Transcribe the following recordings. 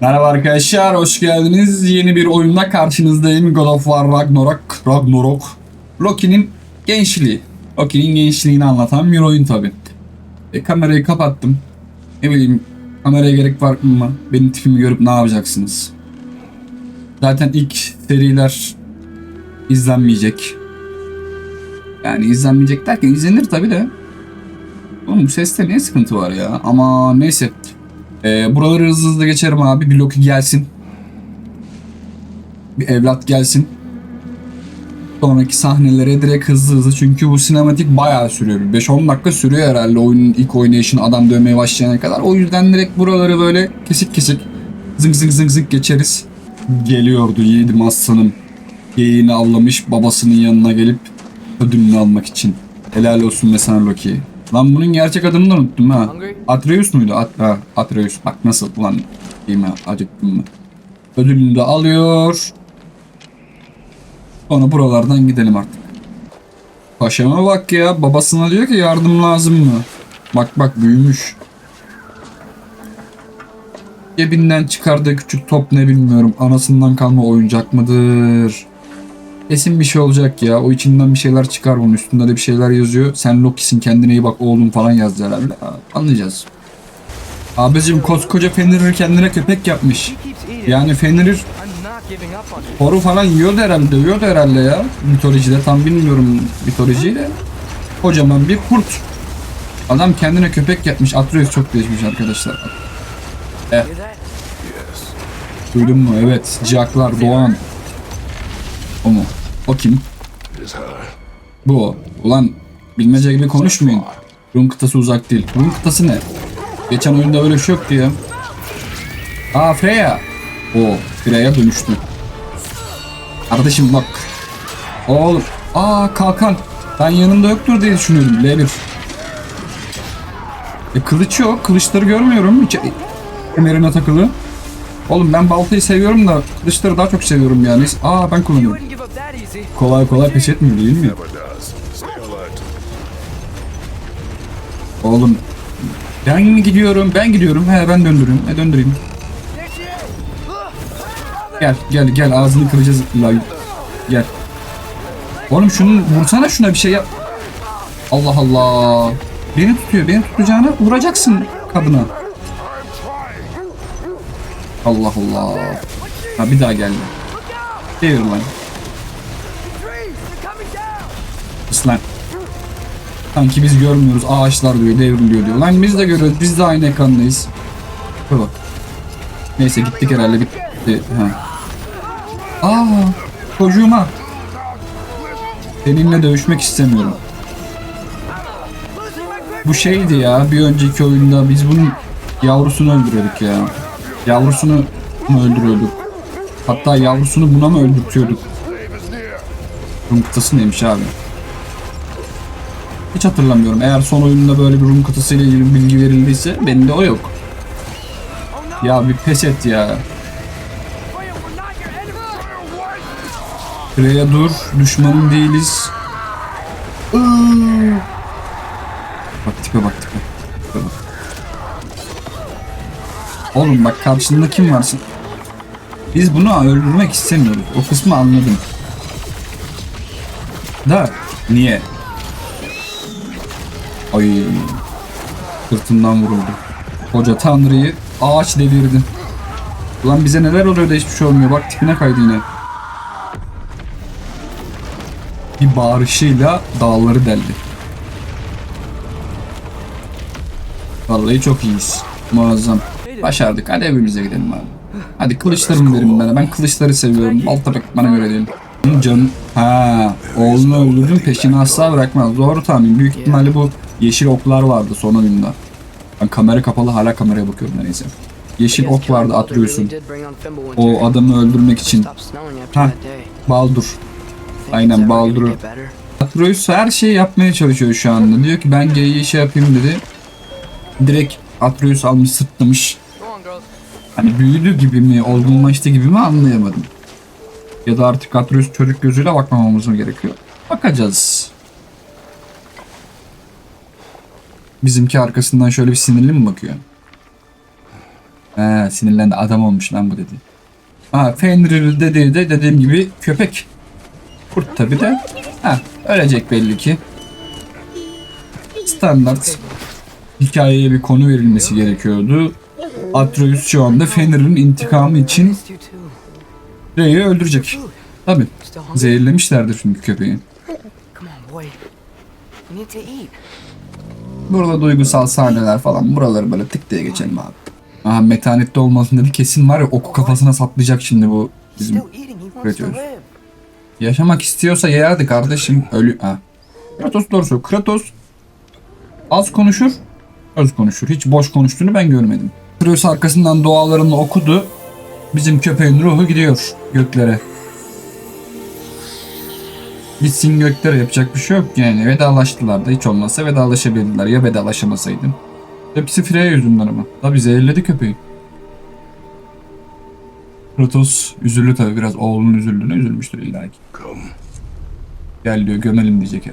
Merhaba arkadaşlar, hoş geldiniz. Yeni bir oyunla karşınızdayım. God of War Ragnarok. Ragnarok. Loki'nin gençliği. Loki'nin gençliğini anlatan bir oyun tabi. E, kamerayı kapattım. Ne bileyim, kameraya gerek var mı? Benim tipimi görüp ne yapacaksınız? Zaten ilk seriler izlenmeyecek. Yani izlenmeyecek derken izlenir tabi de. Oğlum bu seste ne sıkıntı var ya? Ama neyse. Ee, buraları hızlı hızlı geçerim abi. Bir Loki gelsin. Bir evlat gelsin. Sonraki sahnelere direkt hızlı hızlı. Çünkü bu sinematik bayağı sürüyor. 5-10 dakika sürüyor herhalde oyunun ilk oynayışını adam dövmeye başlayana kadar. O yüzden direkt buraları böyle kesik kesik zıng zıng zıng zıng geçeriz. Geliyordu yiğidim aslanım. Geyiğini avlamış babasının yanına gelip ödülünü almak için. Helal olsun be sana Loki. Lan bunun gerçek adını da unuttum ha. Atreus muydu? At ha, Atreus. Bak nasıl ulan mi? Acıktım mı? Ödülünü de alıyor. Sonra buralardan gidelim artık. Paşama bak ya. Babasına diyor ki yardım lazım mı? Bak bak büyümüş. Cebinden çıkardığı küçük top ne bilmiyorum. Anasından kalma oyuncak mıdır? Kesin bir şey olacak ya. O içinden bir şeyler çıkar bunun. Üstünde de bir şeyler yazıyor. Sen Loki'sin kendine iyi bak oğlum falan yazdı herhalde. Ha, Anlayacağız. Abicim koskoca Fenrir kendine köpek yapmış. Yani Fenrir. Toru falan yiyordu herhalde, dövüyordu herhalde ya. Mitolojide tam bilmiyorum mitolojiyi de. Kocaman bir kurt. Adam kendine köpek yapmış. Atreus çok değişmiş arkadaşlar. That? Duydun mu? Evet. Ciyaklar, Doğan. O mu? O kim? Bu o. Ulan bilmece gibi konuşmayın. Rum kıtası uzak değil. Rum kıtası ne? Geçen oyunda böyle bir şey yoktu ya. Aa Freya. O Freya dönüştü. Kardeşim bak. Oğlum. Aa kalkan. Ben yanında yoktur diye düşünüyordum. L1. E kılıç yok. Kılıçları görmüyorum. Hiç kemerine takılı. Oğlum ben baltayı seviyorum da kılıçları daha çok seviyorum yani. Aa ben kullanıyorum. Kolay kolay pes etmiyor değil mi? Oğlum ben mi gidiyorum? Ben gidiyorum. He ben döndüreyim. E döndüreyim. Gel gel gel ağzını kıracağız. La, gel. Oğlum şunu vursana şuna bir şey yap. Allah Allah. Beni tutuyor. Beni tutacağına vuracaksın kadına. Allah Allah. Ha bir daha geldi. Devir lan. Islan. Sanki biz görmüyoruz. Ağaçlar diyor, devriliyor diyor. Lan biz de görüyoruz. Biz de aynı ekrandayız. Bak. Neyse gittik herhalde bitti. Ha. Aa, çocuğuma. Seninle dövüşmek istemiyorum. Bu şeydi ya bir önceki oyunda biz bunun yavrusunu öldürüyorduk ya. Yavrusunu mu öldürüyorduk? Hatta yavrusunu buna mı öldürtüyorduk? Rum kıtası neymiş abi? Hiç hatırlamıyorum. Eğer son oyunda böyle bir Rum kıtası ile ilgili bilgi verildiyse bende o yok. Ya bir pes et ya. Freya dur. Düşmanın değiliz. Iıı. Bak tipe bak. Tipe bak. Oğlum bak karşında kim varsın? Biz bunu öldürmek istemiyoruz. O kısmı anladım. Da niye? Ay. Sırtından vuruldu. Koca tanrıyı ağaç devirdi. Ulan bize neler oluyor da hiçbir şey olmuyor. Bak tipine kaydı yine. Bir bağırışıyla dağları deldi. Vallahi çok iyiyiz. Muazzam. Başardık. Hadi evimize gidelim abi. Hadi kılıçlarımı verin bana. Ben kılıçları seviyorum. Balta pek bana göre değil. Canım. Ha, oğlunu öldürdüm peşini asla bırakmaz. Doğru tahmin. Büyük ihtimalle bu yeşil oklar vardı son oyunda. Ben kamera kapalı hala kameraya bakıyorum neyse. Yeşil ok vardı Atreus'un. O adamı öldürmek için. Ha, Baldur. Aynen Baldur'u. Atreus her şeyi yapmaya çalışıyor şu anda. Diyor ki ben geyiği şey yapayım dedi. Direkt Atreus almış sırtlamış. Hani büyüdü gibi mi, olgunlaştı gibi mi anlayamadım. Ya da artık Atreus çocuk gözüyle bakmamamız mı gerekiyor? Bakacağız. Bizimki arkasından şöyle bir sinirli mi bakıyor? He, sinirlendi adam olmuş lan bu dedi. Ha Fenrir dediği de dediğim gibi köpek. Kurt tabi de. Ha ölecek belli ki. Standart hikayeye bir konu verilmesi gerekiyordu. Atreus şu anda Fenrir'in intikamı için. Rey'i öldürecek. Tabi. Zehirlemişlerdir çünkü köpeği. Burada duygusal sahneler falan. Buraları böyle tık diye geçelim abi. Aha metanette olmasın dedi. Kesin var ya oku kafasına saplayacak şimdi bu bizim. Üretiyoruz. Yaşamak istiyorsa yerdi kardeşim. Ölü... Ha. Kratos doğru söylüyor. Kratos az konuşur, öz konuşur. Hiç boş konuştuğunu ben görmedim. Kratos arkasından dualarını okudu. Bizim köpeğin ruhu gidiyor göklere. Gitsin göklere yapacak bir şey yok yani. Vedalaştılar da hiç olmazsa vedalaşabildiler. Ya vedalaşamasaydım. Hepsi Freya yüzünden ama. Tabi zehirledi köpeği. Kratos üzüldü tabi biraz oğlunun üzüldüğüne üzülmüştür illa ki. Gel diyor gömelim diyecek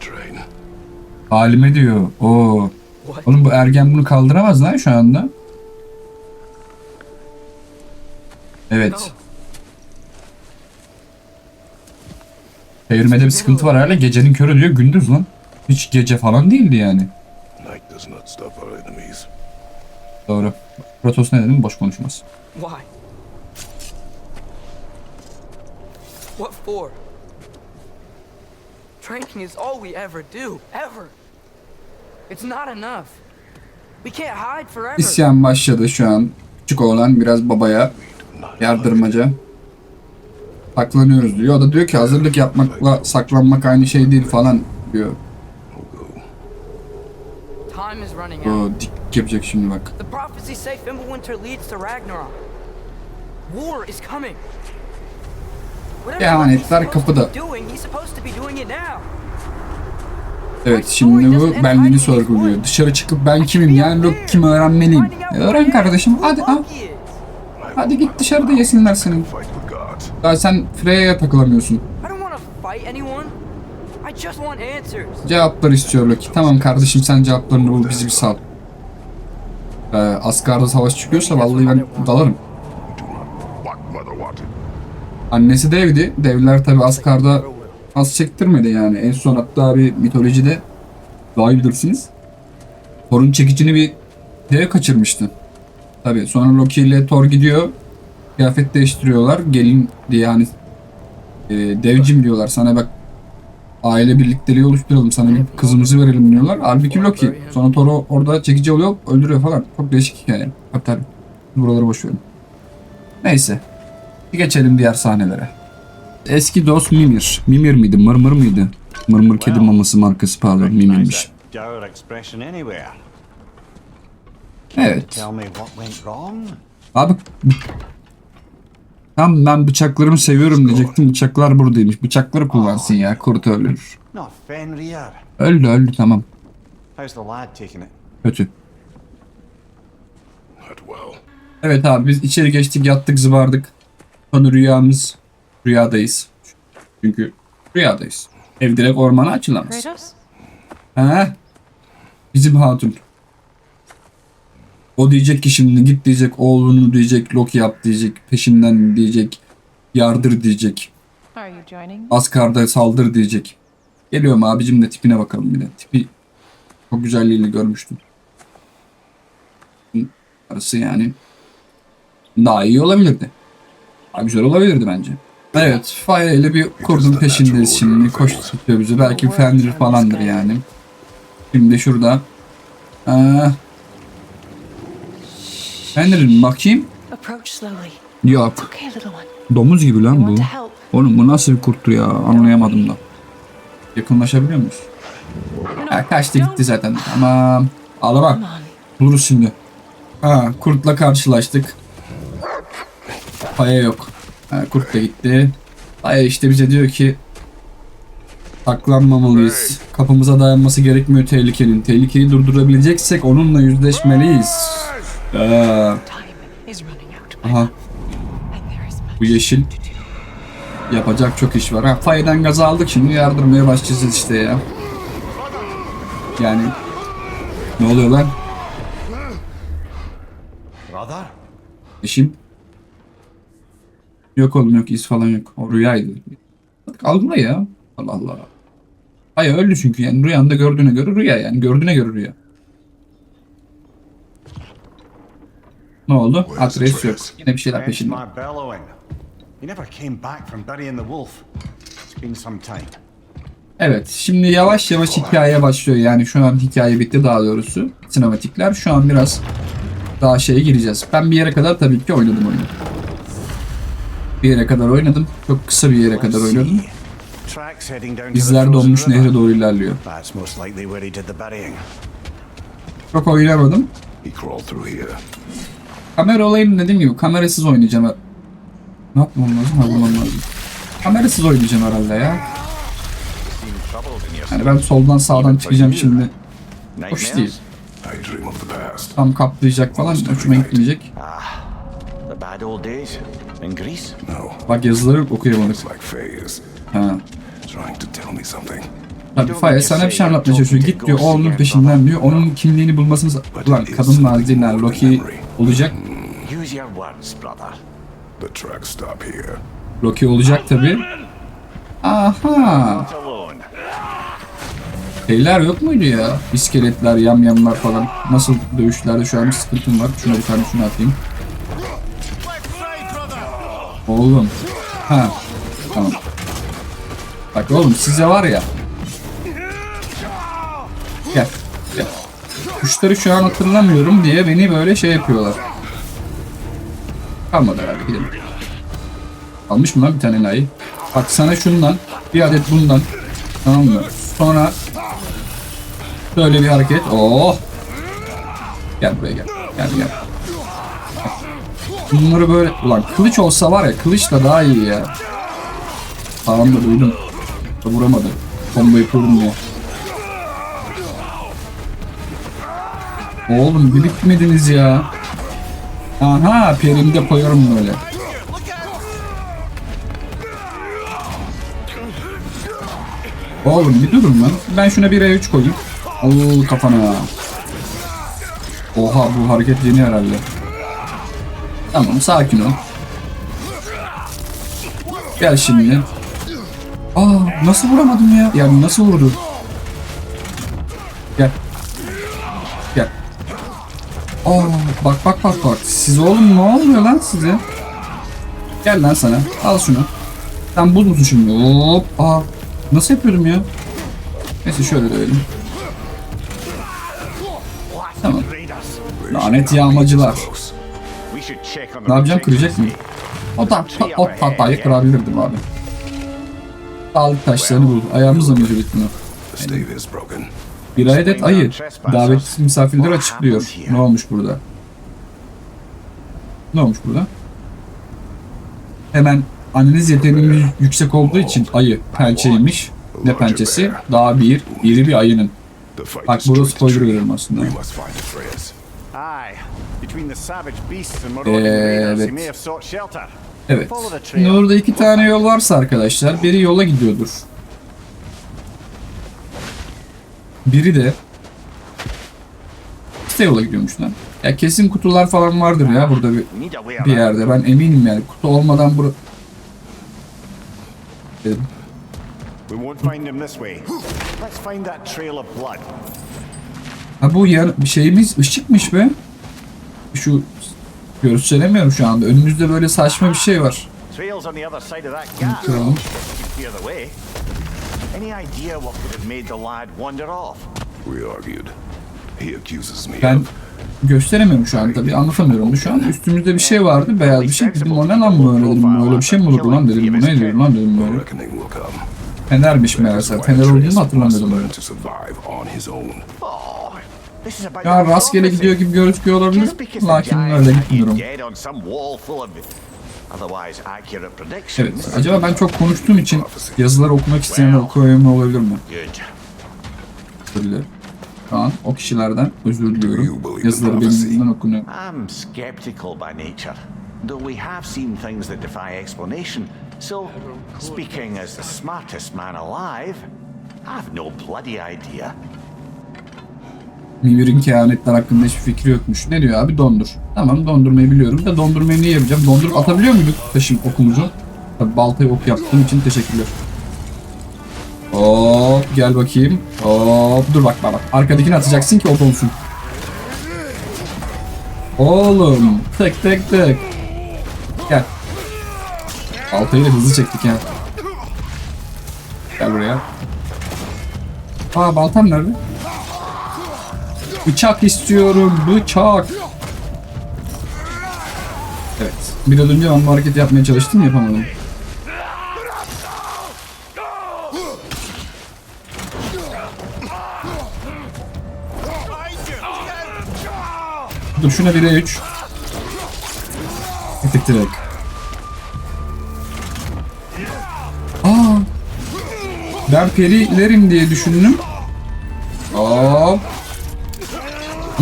train. Halime diyor. What? Oğlum bu ergen bunu kaldıramaz lan şu anda. Evet. Çevirmede bir sıkıntı var hala. Gecenin körü diyor gündüz lan. Hiç gece falan değildi yani. Doğru. Protos ne dedim? Boş konuşmaz. Why? What for? Training is all we ever do. Ever. It's not enough. We can't hide forever. İsyan başladı şu an. Küçük oğlan biraz babaya yardırmaca. Saklanıyoruz diyor. O da diyor ki hazırlık yapmakla saklanmak aynı şey değil falan diyor. go. Time is running out. O dik yapacak şimdi bak. The prophecies say Fimbulwinter leads to Ragnarok. War is coming. Whatever Kehanetler kapıda. Evet şimdi bu benliğini sorguluyor. Dışarı çıkıp ben kimim yani yok kim öğrenmeliyim. E, öğren kardeşim hadi al. Hadi git dışarıda yesinler senin. Daha sen Freya'ya takılamıyorsun. Cevaplar istiyor Loki. Tamam kardeşim sen cevaplarını bul bizi bir sal. Ee, Asgard'da savaş çıkıyorsa vallahi ben dalarım. Annesi devdi. Devler tabi Asgard'a az çektirmedi yani. En son hatta bir mitolojide daha iyi bilirsiniz. Thor'un çekicini bir deve kaçırmıştı. Tabi sonra Loki ile Thor gidiyor. Kıyafet değiştiriyorlar. Gelin diye hani e, devcim diyorlar. Sana bak aile birlikteliği oluşturalım. Sana bir kızımızı verelim diyorlar. Halbuki Loki. Sonra Thor'u orada çekici oluyor. Öldürüyor falan. Çok değişik hikaye. Tabi. Buraları boş verin. Neyse. Geçelim diğer sahnelere. Eski dost Mimir. Mimir miydi? Mırmır mıydı? Mırmır kedi maması markası pardon Mimir'miş. Evet. Abi Tam ben bıçaklarımı seviyorum diyecektim. Bıçaklar buradaymış. Bıçakları kullansın ya. Kurt ölür. Öldü öldü tamam. Kötü. Not well. Evet abi biz içeri geçtik yattık zıbardık. Sonra rüyamız rüyadayız. Çünkü rüyadayız. Ev direkt ormana açılamaz. Ha? Bizim hatun. O diyecek ki şimdi git diyecek oğlunu diyecek Loki yap diyecek peşinden diyecek yardır diyecek? Asgard'a saldır diyecek. Geliyorum abicim de tipine bakalım bir de. Tipi çok güzelliğini görmüştüm. Arası yani daha iyi olabilirdi. Daha güzel olabilirdi bence. Evet, Fire ile bir kurdun peşindeyiz şimdi. Koştu tutuyor bizi. Belki Fenrir falandır yani. Şimdi şurada. Aa, Fenrir'in bakayım. Approach slowly. Yok. Domuz gibi lan bu. Oğlum bu nasıl bir kurttu ya? Anlayamadım da. Yakınlaşabiliyor muyuz? Ha, kaçtı gitti zaten. Ama. Come on. Buluruz şimdi. Ha, kurtla karşılaştık. Paya yok. Ha, kurt da gitti. Paya işte bize diyor ki saklanmamalıyız. Kapımıza dayanması gerekmiyor tehlikenin. Tehlikeyi durdurabileceksek onunla yüzleşmeliyiz. Out. aha bu yeşil. Yapacak çok iş var. Ha, Fay'dan gaz aldık şimdi yardırmaya başlayacağız işte ya. Yani ne oluyor lan? brother? Eşim. Yok oğlum yok iz falan yok. O rüyaydı. Artık algıla ya. Allah Allah. Hayır öldü çünkü yani rüyanda gördüğüne göre rüya yani gördüğüne göre rüya. Ne oldu? Atreus yok. Yine bir şeyler peşinde. Evet şimdi yavaş yavaş hikaye başlıyor. Yani şu an hikaye bitti daha doğrusu. Sinematikler. Şu an biraz daha şeye gireceğiz. Ben bir yere kadar tabii ki oynadım oyunu. Bir yere kadar oynadım. Çok kısa bir yere kadar oynadım. İzler donmuş nehre doğru ilerliyor. Çok oynamadım. Kamera olayını dediğim gibi kamerasız oynayacağım. Ne yapmam lazım? Ha, bulmam lazım. Kamerasız oynayacağım herhalde ya. Yani ben soldan sağdan çıkacağım şimdi. Hoş değil. Tam kaplayacak falan hoşuma gitmeyecek. Bak yazıları okuyamadık. Ha. Tabii Faye sana bir şey anlatmaya çalışıyor. Git diyor oğlunun peşinden diyor. Onun kimliğini bulmasını... Ulan kadın mağazıyla Loki olacak. Use your words, brother. The tracks stop here. Loki olacak tabii. Aha. Not alone. Şeyler yok muydu ya? İskeletler, yamyamlar falan. Nasıl dövüşlerde şu an bir sıkıntım var. Şuna bir tane şunu atayım. Oğlum. Ha. Tamam. Bak oğlum size var ya. Kuşları şu an hatırlamıyorum diye beni böyle şey yapıyorlar. Kalmadı herhalde gidelim. Almış mı lan bir tane layı? Bak sana şundan, bir adet bundan. Tamam mı? Sonra böyle bir hareket. Oh! Gel buraya gel. Gel gel. Bunları böyle... Ulan kılıç olsa var ya kılıçla daha iyi ya. Tamam da duydum. Vuramadı. Combo yapıyorum diye. Oğlum bir bitmediniz ya. Aha perimi de koyarım böyle. Oğlum bir durun lan. Ben şuna bir E3 koyayım. Oo kafana. Oha bu hareket yeni herhalde. Tamam sakin ol. Gel şimdi. Aa nasıl vuramadım ya? Yani nasıl vurdu? Aa bak bak bak bak. Siz oğlum ne oluyor lan size? Gel lan sana. Al şunu. Sen buz musun şimdi? Hop. Aa nasıl yapıyorum ya? Neyse şöyle dövelim. Tamam. Lanet yağmacılar. Ne yapacağım? Kıracak mı? O da o tahtayı kırabilirdim abi. Sağlık taşlarını bul. Ayağımızla mı stave is broken. Bir adet ayı. Davetsiz misafirleri açıklıyor. Ne olmuş burada? Ne olmuş burada? Hemen analiz yeteneğimiz yüksek olduğu için ayı pençeymiş. Ne pençesi? Daha bir, iri bir ayının. Bak burada spoiler veririm aslında. Evet. Evet. Şimdi orada iki tane yol varsa arkadaşlar biri yola gidiyordur. Biri de işte yola gidiyormuş lan. Ya kesin kutular falan vardır ya burada bir, bir yerde. Ben eminim yani kutu olmadan bura... Dedim. Ha bu yer bir şeyimiz ışıkmış be. Şu gösteremiyorum şu anda. Önümüzde böyle saçma bir şey var. Kıralım. Any idea what could have made the lad wander off? We argued. He accuses me Ben of gösteremiyorum şu an tabii anlatamıyorum da şu an. Üstümüzde bir şey vardı beyaz bir şey. Dedim o ne lan böyle dedim. Böyle bir şey mi olurdu lan dedim. Bu ne dedim lan dedim böyle. Fenermiş meğerse. Fener olduğunu learn böyle. to survive on his own. Oh, Ya the rastgele gidiyor gibi gözüküyor olabilir. Lakin öyle gitmiyorum. Evet. Acaba ben çok konuştuğum için yazıları okumak isteyenler okuyamıyor olabilir mi? Özür dilerim. Şu an o kişilerden özür diliyorum. Yazıları benim prophecy? yüzümden okunuyor. I'm skeptical by nature, though we have seen things that defy explanation. So, speaking as the smartest man alive, I've no bloody idea. Mimir'in kehanetler hakkında hiçbir fikri yokmuş. Ne diyor abi? Dondur. Tamam dondurmayı biliyorum da dondurmayı niye yapacağım? Dondurup atabiliyor muyduk taşım okumuzu? Tabii baltayı ok yaptığım için teşekkürler. Hop gel bakayım. Hop dur bak bak bak. Arkadakini atacaksın ki ok olsun. Oğlum tık tık tık. Gel. Baltayı da hızlı çektik ya. Gel buraya. Aa baltam nerede? Bıçak istiyorum. Bıçak. Evet. Biraz önce ben bu yapmaya çalıştım yapamadım. Dur şuna 1'e 3. Bir tık direkt. Aa. Ben perilerim diye düşündüm.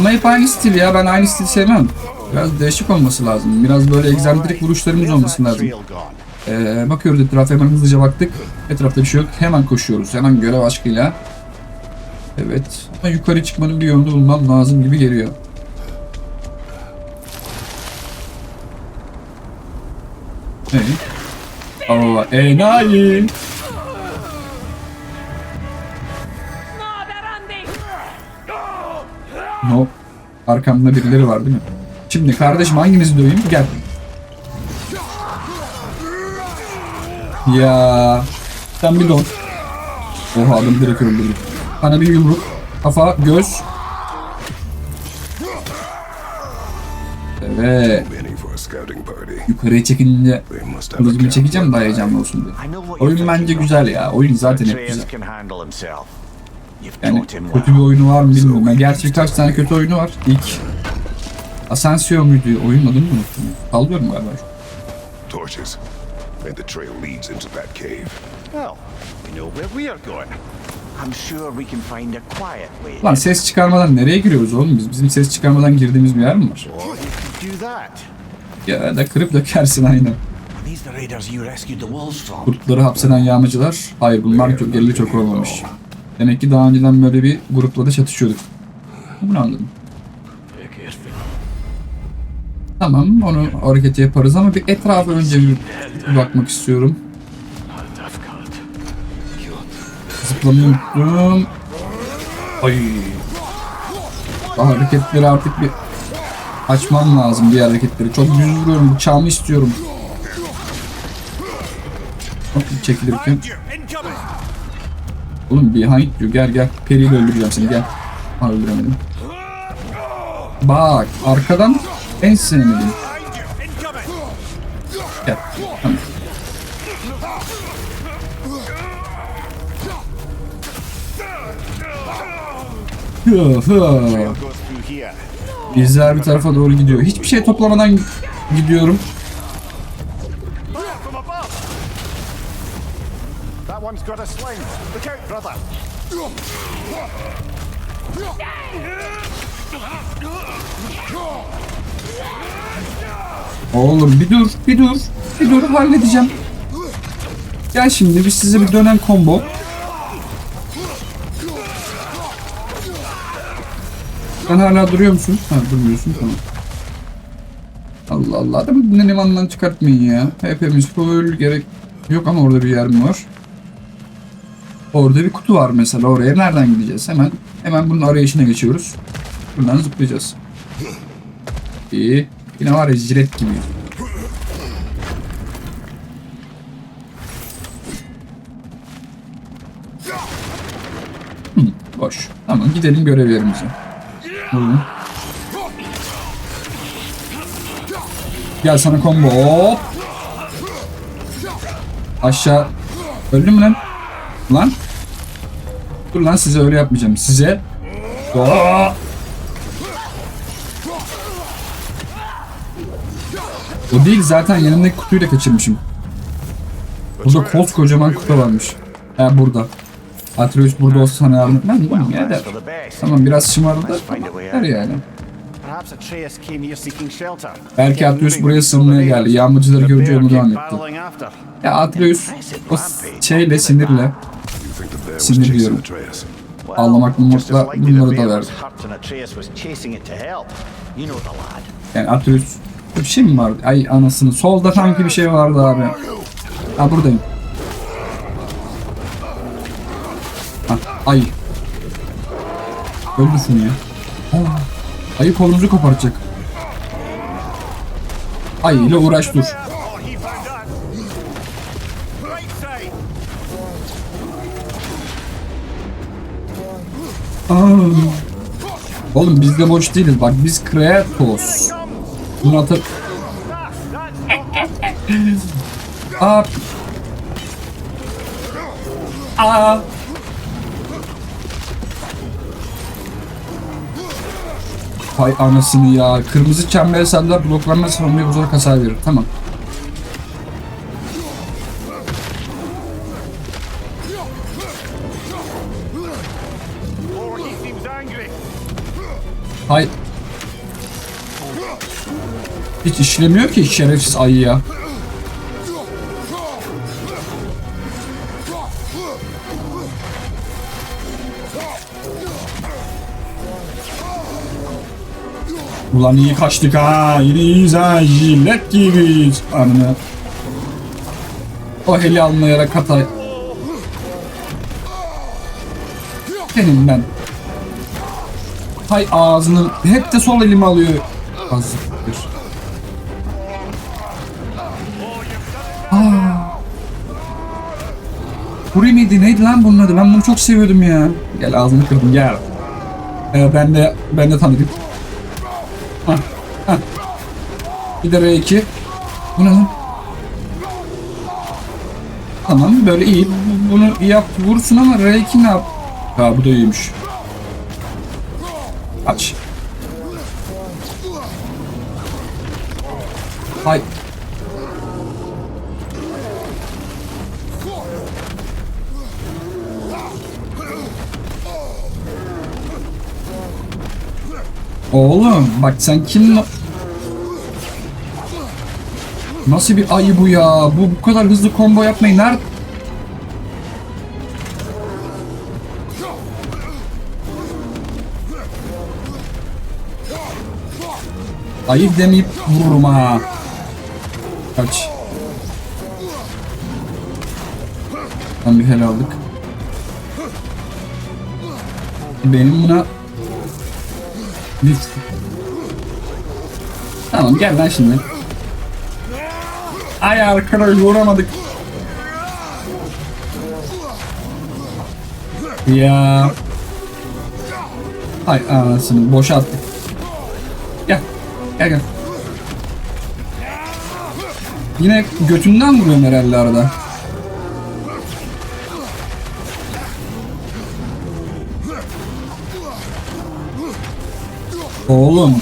Ama hep aynı stil ya. Ben aynı stil sevmem. Biraz değişik olması lazım. Biraz böyle egzantrik vuruşlarımız olması lazım. Ee, bakıyoruz etrafa hemen hızlıca baktık. Etrafta bir şey yok. Hemen koşuyoruz. Hemen görev aşkıyla. Evet. Ama yukarı çıkmanın bir yolunu bulmam lazım gibi geliyor. Ne? Allah enayi. No. Arkamda birileri var değil mi? Şimdi kardeşim hanginizi döveyim? Gel. Ya. Sen bir don. Oha adam direkt öldürdü. Bana bir yumruk. Kafa, göz. Evet. Yukarıya a kılıcımı çekeceğim daha heyecanlı olsun diye. Oyun bence güzel ya. Oyun zaten hep güzel. Yani kötü bir oyunu var mı bilmiyorum. Ben gerçi birkaç tane kötü oyunu var. İlk Asensio muydu? Oyunun adını mı unuttum? Sallıyorum galiba. Torches. And the trail leads into that cave. Well, we know where we are going. I'm sure we can find a quiet way. Lan ses çıkarmadan nereye giriyoruz oğlum biz? Bizim ses çıkarmadan girdiğimiz bir yer mi var? Ya da kırıp dökersin aynen. Kurtları hapseden yağmacılar. Hayır bunlar çok geleli çok olmamış. Demek ki daha önceden böyle bir grupla da çatışıyorduk. Bunu anladım. Tamam onu hareketi yaparız ama bir etrafa önce bir, bakmak istiyorum. Zıplamayı unuttum. Ay. Hareketleri artık bir açmam lazım diğer hareketleri. Çok düz vuruyorum. Bıçağımı istiyorum. Hop çekilirken. Oğlum behind you gel gel. Peri'yi öldüreceğim seni gel. Ha öldüremedim. Bak arkadan en sevmediğim. Gel. Tamam. Hı hı. Trail goes through here. İzler bir tarafa doğru gidiyor. Hiçbir şey toplamadan gidiyorum. A sling. Look out, brother. Oğlum bir dur, bir dur, bir dur halledeceğim. Gel şimdi biz size bir dönen combo. Sen hala duruyor musun? Ha durmuyorsun tamam. Allah Allah adamı limandan çıkartmayın ya. Hepimiz full gerek yok ama orada bir yer mi var? Orada bir kutu var mesela oraya nereden gideceğiz? Hemen hemen bunun arayışına geçiyoruz. Buradan zıplayacağız. İyi. Yine var ya jilet gibi. Hı, boş. Tamam gidelim görev yerimize. Buyurun. Gel sana combo. Aşağı. Öldün mü lan? Lan. Dur lan size öyle yapmayacağım. Size. Aa! O değil zaten yanımdaki kutuyu da kaçırmışım. Burada koskocaman kutu varmış. Ha burada. Atreus burada olsa sana yardım etmez mi? Well, Ya der. that's for the best. Tamam biraz şımardı. Let's find a way Der out. yani. Belki Atreus buraya sığınmaya geldi. Yağmacıları görünce yolunu devam etti. Ya Atreus o şeyle sinirle You think the bear was Sinir chasing diyorum. Atreus? Well, Ağlamak just as mumlukla likely the bunları da verdi. Yani Atreus bir şey mi vardı? Ay anasını. Solda sanki bir şey vardı abi. Ha buradayım. Ha, ay. Öldür şunu ya. Aa, ayı kolunuzu koparacak. Ay ile uğraş dur. Oğlum biz de boş değiliz. Bak biz Kratos. Bunu atıp... Aa. Aa. Hay anasını ya. Kırmızı çember sende bloklanma savunmayı bozarak hasar verir. Tamam. Hay. Hiç işlemiyor ki şerefsiz ayı ya. Ulan iyi kaçtık ha. Yine iyiyiz ha. Jilet gibiyiz. Anne. O heli almayarak hata. Senin ben. Hay ağzını hep de sol elimi alıyor. Azıktır. Aa. Kuri miydi? Neydi lan bunun adı? Ben bunu çok seviyordum ya. Gel ağzını kırdım gel. Ee, ben de ben de tanıdım. Hah, hah. Bir de R2. Bu ne lan? Tamam böyle iyi. Bu- Bunu yap vursun ama R2 ne yap? Ha bu da iyiymiş. Aç. Hay. Oğlum bak sen kim Nasıl bir ayı bu ya? Bu bu kadar hızlı combo yapmayı nerede? Ayı demeyip vururum ha. Kaç. Tam bir hel aldık. Benim buna bir... Tamam gel lan şimdi. Ay arkadaş vuramadık. Ya. Hay anasını boşa attık. Gel. Gel. Yine götünden vuruyorum herhalde arada. Oğlum.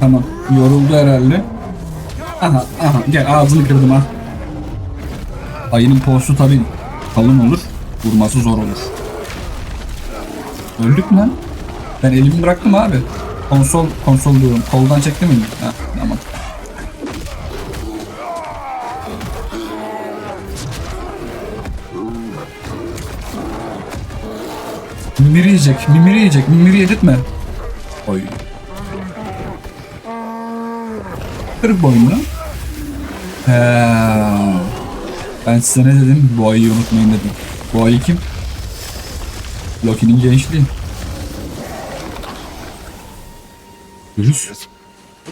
Tamam. Yoruldu herhalde. Aha aha gel ağzını kırdım ha. Ayının postu tabi kalın olur. Vurması zor olur. Öldük mü lan? Ben elimi bıraktım abi. Konsol konsol diyorum. Koldan çekti mi? Ha, tamam. Mimiri yiyecek, mimiri yiyecek, mimiri yedirtme. Oy. Kırık boyunlu. He. Ben size ne dedim? Ayıyı unutmayın dedim. Ayı kim? Loki'nin gençliği. Atreus.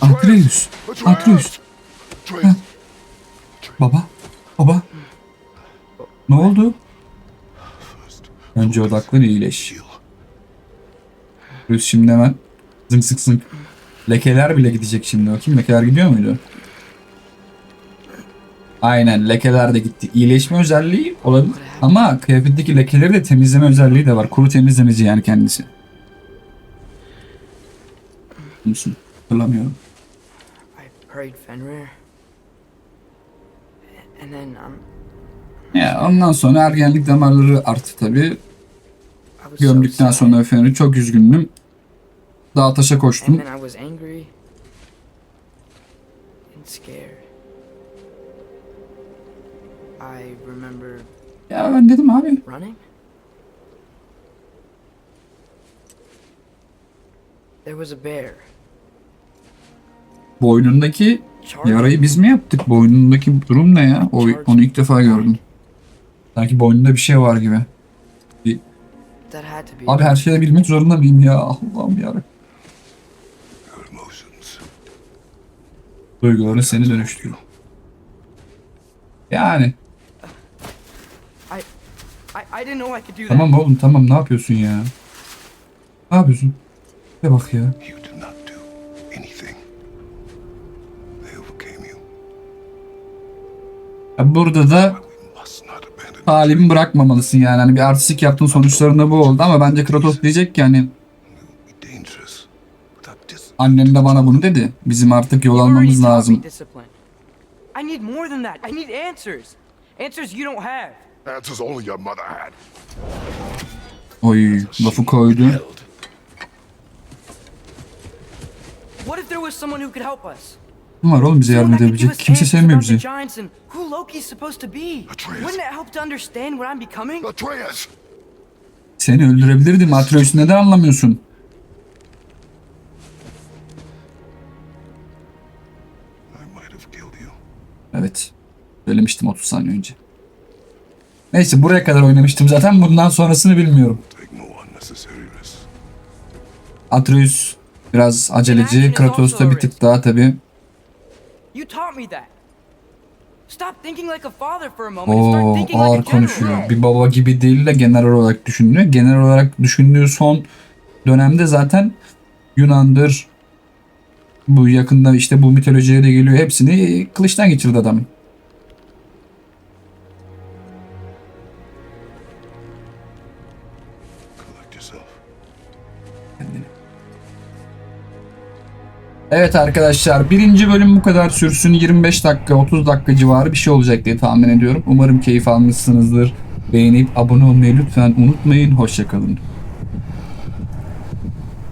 Atreus. Atreus. Baba. Baba. Ne oldu? Önce odaklan iyileş. Atreus şimdi hemen zınk zınk zınk. Lekeler bile gidecek şimdi. Bakayım lekeler gidiyor muydu? Aynen lekeler de gitti. İyileşme özelliği olabilir. Ama kıyafetteki lekeleri de temizleme özelliği de var. Kuru temizlemeci yani kendisi musun? Hatırlamıyorum. Ya, ondan sonra ergenlik damarları arttı tabi. Gömdükten sonra Fenrir'i çok üzgündüm. Dağ taşa koştum. Ya ben dedim abi. There was a bear. Boynundaki yarayı biz mi yaptık? Boynundaki durum ne ya? O, onu ilk defa gördüm. Sanki boynunda bir şey var gibi. Be. Abi her şeyi bilmek zorunda mıyım ya? Allah'ım yarabbim. Your emotions. Duyguları seni dönüştürüyor. Yani I, I, I didn't know I could do that. tamam oğlum tamam ne yapıyorsun ya? Ne yapıyorsun? Bir bak ya. Burada da talibini bırakmamalısın yani. Hani bir artistik yaptığın sonuçlarında bu oldu ama bence Kratos diyecek ki hani annem de bana bunu dedi. Bizim artık yol almamız lazım. I need more than that. I need answers. Answers you don't have. Answers only your mother had. Oy lafı koydu. What if there was someone who could help us? Kim var oğlum bize yardım edebilecek? Kimse sevmiyor bizi. Atreus. Wouldn't it help to understand what I'm becoming? Atreus! Seni öldürebilirdim Atreus neden anlamıyorsun? I might have killed you. Evet. Söylemiştim 30 saniye önce. Neyse buraya kadar oynamıştım zaten. Bundan sonrasını bilmiyorum. Atreus biraz aceleci. Kratos da bir tık daha tabi. You taught me that. Stop thinking like a father for a moment and start Oo thinking ağır like a general. konuşuyor. Bir baba gibi değil de genel olarak düşünüyor. Genel olarak düşündüğü son dönemde zaten Yunan'dır. Bu yakında işte bu mitolojiye de geliyor. Hepsini kılıçtan geçirdi adamın. Evet arkadaşlar birinci bölüm bu kadar sürsün 25 dakika 30 dakika civarı bir şey olacak diye tahmin ediyorum. Umarım keyif almışsınızdır. Beğenip abone olmayı lütfen unutmayın. Hoşçakalın.